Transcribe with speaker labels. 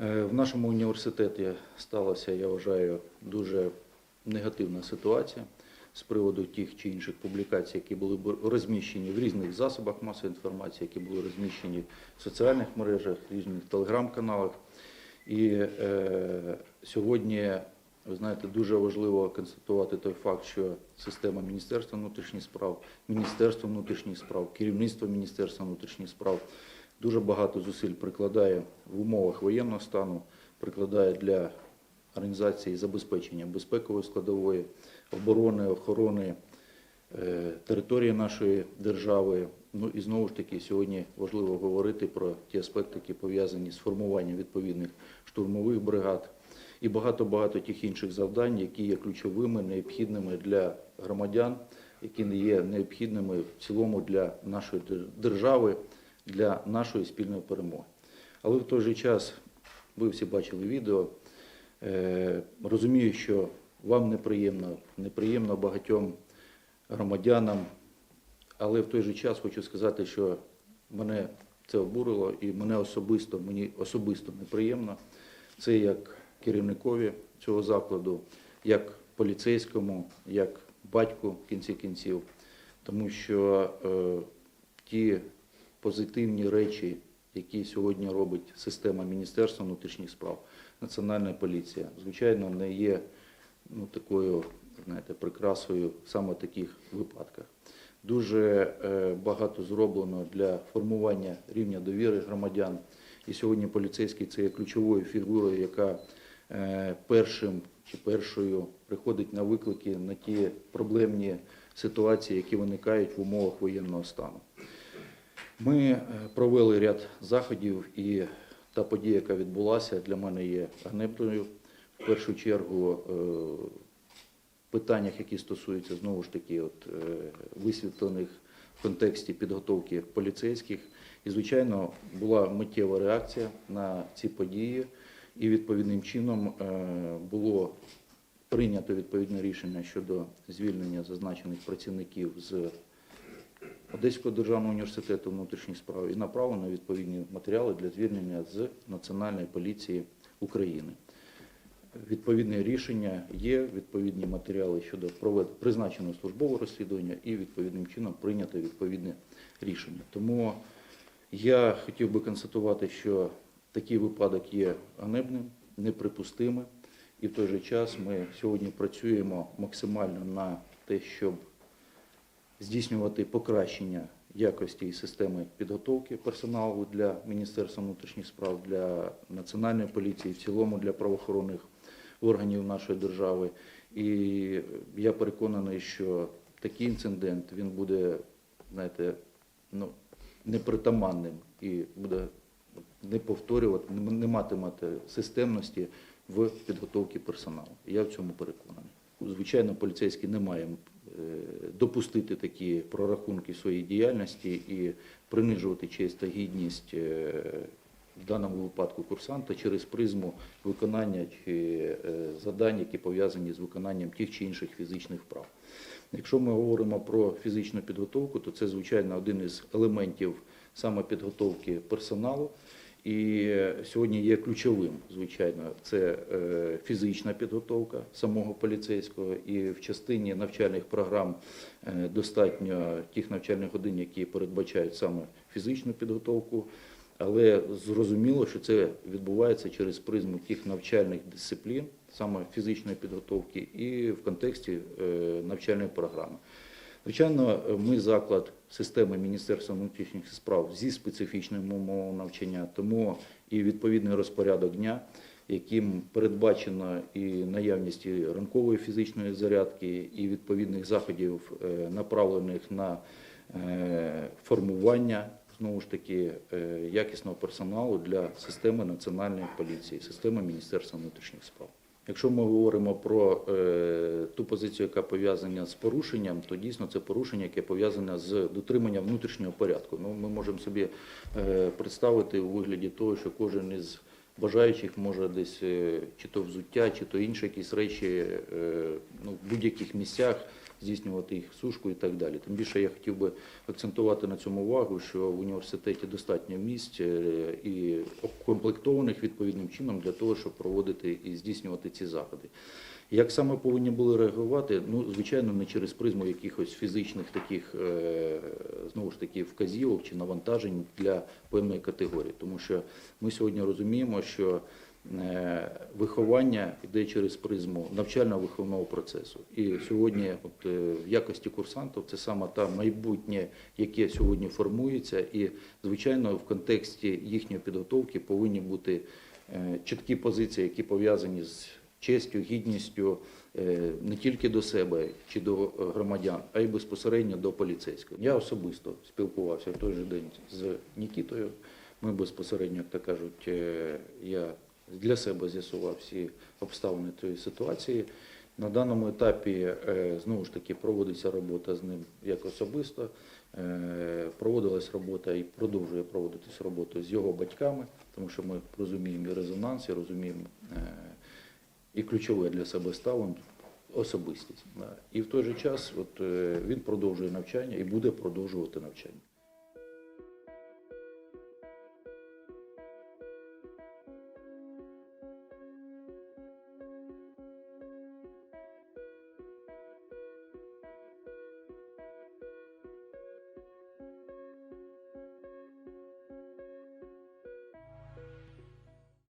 Speaker 1: Е, В нашому університеті сталася, я вважаю, дуже негативна ситуація з приводу тих чи інших публікацій, які були розміщені в різних засобах масової інформації, які були розміщені в соціальних мережах, різних телеграм-каналах. І е, сьогодні, ви знаєте, дуже важливо констатувати той факт, що система Міністерства внутрішніх справ, Міністерство внутрішніх справ, керівництво Міністерства внутрішніх справ дуже багато зусиль прикладає в умовах воєнного стану, прикладає для організації забезпечення безпекової складової, оборони, охорони е, території нашої держави. Ну і знову ж таки сьогодні важливо говорити про ті аспекти, які пов'язані з формуванням відповідних штурмових бригад і багато-багато тих інших завдань, які є ключовими, необхідними для громадян, які не є необхідними в цілому для нашої держави, для нашої спільної перемоги. Але в той же час ви всі бачили відео. Е, Розумію, що вам неприємно, неприємно багатьом громадянам, але в той же час хочу сказати, що мене це обурило і мене особисто, мені особисто неприємно. Це як керівникові цього закладу, як поліцейському, як батьку в кінці кінців, тому що е, ті позитивні речі, які сьогодні робить система Міністерства внутрішніх справ, Національна поліція, звичайно, не є ну, такою, знаєте, прикрасою саме в таких випадках. Дуже е, багато зроблено для формування рівня довіри громадян. І сьогодні поліцейський це є ключовою фігурою, яка е, першим чи першою приходить на виклики на ті проблемні ситуації, які виникають в умовах воєнного стану. Ми е, провели ряд заходів, і та подія, яка відбулася, для мене є ганебною. В першу чергу, е, в питаннях, які стосуються знову ж таки от, е, висвітлених в контексті підготовки поліцейських. І, звичайно, була миттєва реакція на ці події, і відповідним чином було прийнято відповідне рішення щодо звільнення зазначених працівників з Одеського державного університету внутрішніх справ і направлено відповідні матеріали для звільнення з Національної поліції України. Відповідне рішення є, відповідні матеріали щодо призначеного службового розслідування і відповідним чином прийнято відповідне рішення. Тому я хотів би констатувати, що такий випадок є ганебним, неприпустимим, і в той же час ми сьогодні працюємо максимально на те, щоб здійснювати покращення якості і системи підготовки персоналу для Міністерства внутрішніх справ, для Національної поліції, в цілому для правоохоронних органів нашої держави. І я переконаний, що такий інцидент він буде, знаєте, ну, непритаманним і буде не повторювати, не- матимати системності в підготовці персоналу. Я в цьому переконаний. Звичайно, поліцейський не має допустити такі прорахунки своєї діяльності і принижувати честь та гідність е, в даному випадку курсанта через призму виконання чи е, завдань, які пов'язані з виконанням тих чи інших фізичних вправ. Якщо ми говоримо про фізичну підготовку, то це, звичайно, один із елементів саме підготовки персоналу. І сьогодні є ключовим, звичайно, це е, фізична підготовка самого поліцейського. І в частині навчальних програм е, достатньо тих навчальних годин, які передбачають саме фізичну підготовку. Але зрозуміло, що це відбувається через призму тих навчальних дисциплін, саме фізичної підготовки, і в контексті е, навчальної програми. Звичайно, ми заклад системи Міністерства внутрішніх справ зі специфічним умовами навчання, тому і відповідний розпорядок дня, яким передбачено і наявність ранкової фізичної зарядки, і відповідних заходів, е, направлених на е, формування знову ж таки е, якісного персоналу для системи національної поліції, системи Міністерства внутрішніх справ. Якщо ми говоримо про е, ту позицію, яка пов'язана з порушенням, то дійсно це порушення, яке пов'язане з дотриманням внутрішнього порядку. Ну, ми можемо собі е, представити у вигляді того, що кожен із бажаючих може десь е, чи то взуття, чи то інші якісь речі ну, в будь-яких місцях здійснювати їх сушку і так далі. Тим більше я хотів би акцентувати на цьому увагу, що в університеті достатньо місць е, і укомплектованих відповідним чином для того, щоб проводити і здійснювати ці заходи. Як саме повинні були реагувати? Ну, звичайно, не через призму якихось фізичних таких е, знову ж таки вказівок чи навантажень для певної категорії, тому що ми сьогодні розуміємо, що виховання йде через призму навчально-виховного процесу. І сьогодні, от е, в якості курсантів, це саме та майбутнє, яке сьогодні формується, і звичайно, в контексті їхньої підготовки повинні бути е, чіткі позиції, які пов'язані з честю, гідністю е, не тільки до себе чи до е, громадян, а й безпосередньо до поліцейського. Я особисто спілкувався в той же день з Нікітою. Ми безпосередньо, як то кажуть, е, я для себе з'ясував всі обставини цієї ситуації. На даному етапі е, знову ж таки проводиться робота з ним як особисто. Е, Проводилась робота і продовжує проводитись робота з його батьками, тому що ми розуміємо і резонанс, і розуміємо е, і ключове для себе ставимо особистість. І в той же час от, він продовжує навчання і буде продовжувати навчання.